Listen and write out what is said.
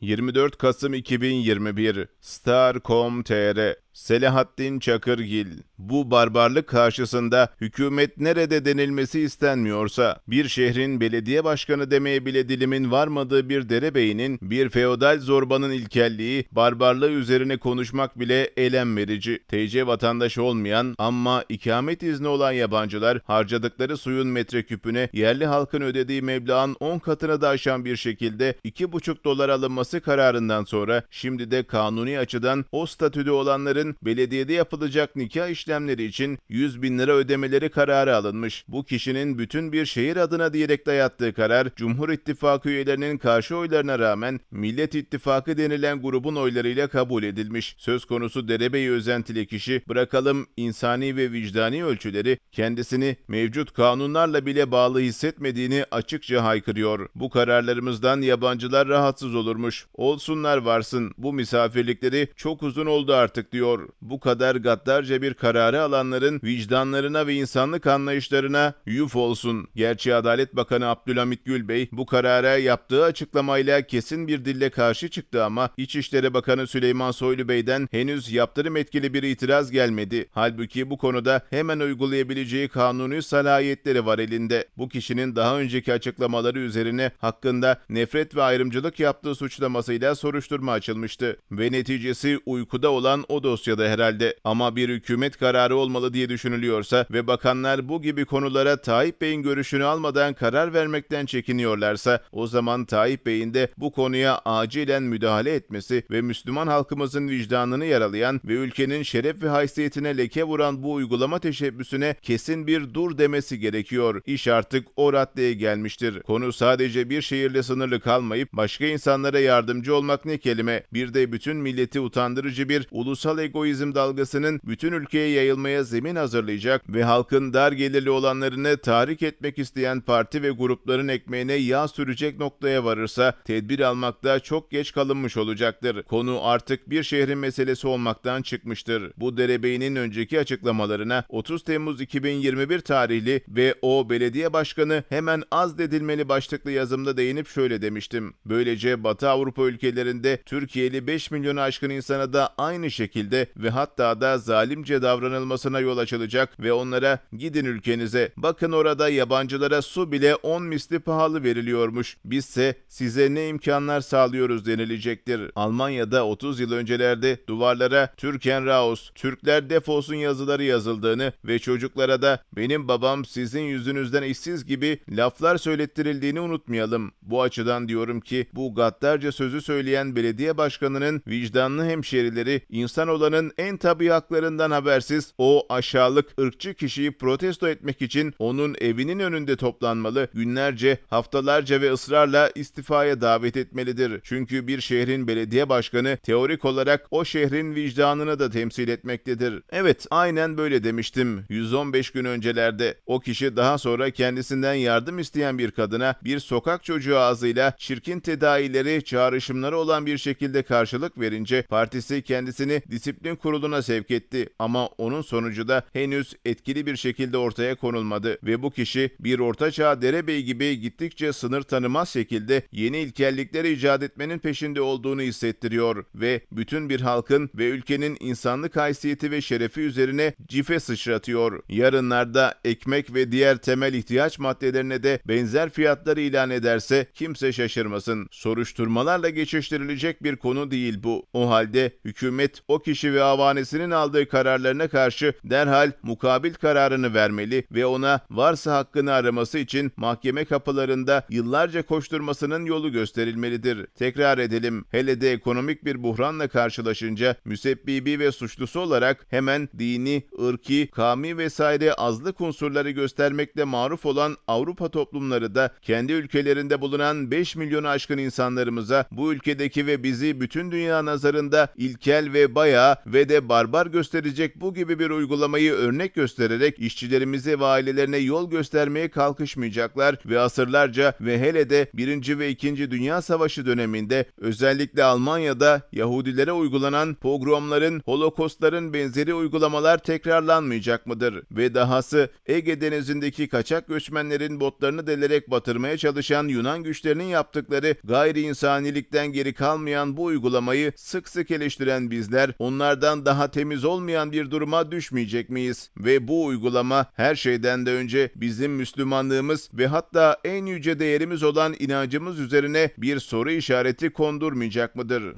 24 Kasım 2021 Star.com.tr Selahattin Çakırgil Bu barbarlık karşısında hükümet nerede denilmesi istenmiyorsa bir şehrin belediye başkanı demeye bile dilimin varmadığı bir derebeyinin bir feodal zorbanın ilkelliği barbarlığı üzerine konuşmak bile elem verici. TC vatandaşı olmayan ama ikamet izni olan yabancılar harcadıkları suyun metreküpüne yerli halkın ödediği meblağın 10 katını da aşan bir şekilde 2,5 dolar alınması kararından sonra şimdi de kanuni açıdan o statüde olanların belediyede yapılacak nikah işlemleri için 100 bin lira ödemeleri kararı alınmış. Bu kişinin bütün bir şehir adına diyerek dayattığı karar Cumhur İttifakı üyelerinin karşı oylarına rağmen Millet İttifakı denilen grubun oylarıyla kabul edilmiş. Söz konusu derebeyi özentili kişi bırakalım insani ve vicdani ölçüleri kendisini mevcut kanunlarla bile bağlı hissetmediğini açıkça haykırıyor. Bu kararlarımızdan yabancılar rahatsız olurmuş. Olsunlar varsın bu misafirlikleri çok uzun oldu artık diyor. Bu kadar gaddarca bir kararı alanların vicdanlarına ve insanlık anlayışlarına yuf olsun. Gerçi Adalet Bakanı Abdülhamit Gülbey bu karara yaptığı açıklamayla kesin bir dille karşı çıktı ama İçişleri Bakanı Süleyman Soylu Bey'den henüz yaptırım etkili bir itiraz gelmedi. Halbuki bu konuda hemen uygulayabileceği kanuni salahiyetleri var elinde. Bu kişinin daha önceki açıklamaları üzerine hakkında nefret ve ayrımcılık yaptığı suçlamasıyla soruşturma açılmıştı. Ve neticesi uykuda olan o dosyada herhalde. Ama bir hükümet kararı olmalı diye düşünülüyorsa ve bakanlar bu gibi konulara Tayyip Bey'in görüşünü almadan karar vermekten çekiniyorlarsa o zaman Tayyip Bey'in de bu konuya acilen müdahale etmesi ve Müslüman halkımızın vicdanını yaralayan ve ülkenin şeref ve haysiyetine leke vuran bu uygulama teşebbüsüne kesin bir dur demesi gerekiyor. İş artık o raddeye gelmiştir. Konu sadece bir şehirle sınırlı kalmayıp başka insanlara yardımcı olmak ne kelime. Bir de bütün milleti utandırıcı bir ulusal egoizm dalgasının bütün ülkeye yayılmaya zemin hazırlayacak ve halkın dar gelirli olanlarını tahrik etmek isteyen parti ve grupların ekmeğine yağ sürecek noktaya varırsa tedbir almakta çok geç kalınmış olacaktır. Konu artık bir şehrin meselesi olmaktan çıkmıştır. Bu derebeyinin önceki açıklamalarına 30 Temmuz 2021 tarihli ve o belediye başkanı hemen azdedilmeli başlıklı yazımda değinip şöyle demiştim. Böylece Batı Avrupa ülkelerinde Türkiye'li 5 milyonu aşkın insana da aynı şekilde ve hatta da zalimce davranılmasına yol açılacak ve onlara gidin ülkenize bakın orada yabancılara su bile 10 misli pahalı veriliyormuş. Bizse size ne imkanlar sağlıyoruz denilecektir. Almanya'da 30 yıl öncelerde duvarlara Türken Raus, Türkler defolsun yazıları yazıldığını ve çocuklara da benim babam sizin yüzünüzden işsiz gibi laflar söylettirildiğini unutmayalım. Bu açıdan diyorum ki bu gaddarca sözü söyleyen belediye başkanının vicdanlı hemşerileri insan olanın en tabi haklarından habersiz o aşağılık ırkçı kişiyi protesto etmek için onun evinin önünde toplanmalı, günlerce, haftalarca ve ısrarla istifaya davet etmelidir. Çünkü bir şehrin belediye başkanı teorik olarak o şehrin vicdanını da temsil etmektedir. Evet, aynen böyle demiştim 115 gün öncelerde. O kişi daha sonra kendisinden yardım isteyen bir kadına bir sokak çocuğu ağzıyla çirkin tedavileri, çağrışımları olan bir şekilde karşılık verince partisi kendisini disiplin kuruluna sevk etti ama onun sonucu da henüz etkili bir şekilde ortaya konulmadı ve bu kişi bir ortaçağ derebey gibi gittikçe sınır tanımaz şekilde yeni ilkellikler icat etmenin peşinde olduğunu hissettiriyor ve bütün bir halkın ve ülkenin insanlık haysiyeti ve şerefi üzerine cife sıçratıyor. Yarınlarda ekmek ve diğer temel ihtiyaç maddelerine de benzer fiyatları ilan ederse kimse şaşırmasın. Soruşturmalarla geçiştirilecek bir konu değil bu. O halde hükümet o kişi ve avanesinin aldığı kararlarına karşı derhal mukabil kararını vermeli ve ona varsa hakkını araması için mahkeme kapılarında yıllarca koşturmasının yolu gösterilmelidir. Tekrar edelim, hele de ekonomik bir buhranla karşılaşınca müsebbibi ve suçlusu olarak hemen dini, ırki, kami vesaire azlık unsurları göstermekle maruf olan Avrupa toplumları da kendi ülkelerinde bulunan 5 milyonu aşkın insanlarımıza bu ülkedeki ve bizi bütün dünya nazarında ilkel ve bayağı olsa ve de barbar gösterecek bu gibi bir uygulamayı örnek göstererek işçilerimize ve ailelerine yol göstermeye kalkışmayacaklar ve asırlarca ve hele de 1. ve 2. Dünya Savaşı döneminde özellikle Almanya'da Yahudilere uygulanan pogromların, holokostların benzeri uygulamalar tekrarlanmayacak mıdır? Ve dahası Ege Denizi'ndeki kaçak göçmenlerin botlarını delerek batırmaya çalışan Yunan güçlerinin yaptıkları gayri insanilikten geri kalmayan bu uygulamayı sık sık eleştiren bizler onlardan daha temiz olmayan bir duruma düşmeyecek miyiz? Ve bu uygulama her şeyden de önce bizim Müslümanlığımız ve hatta en yüce değerimiz olan inancımız üzerine bir soru işareti kondurmayacak mıdır?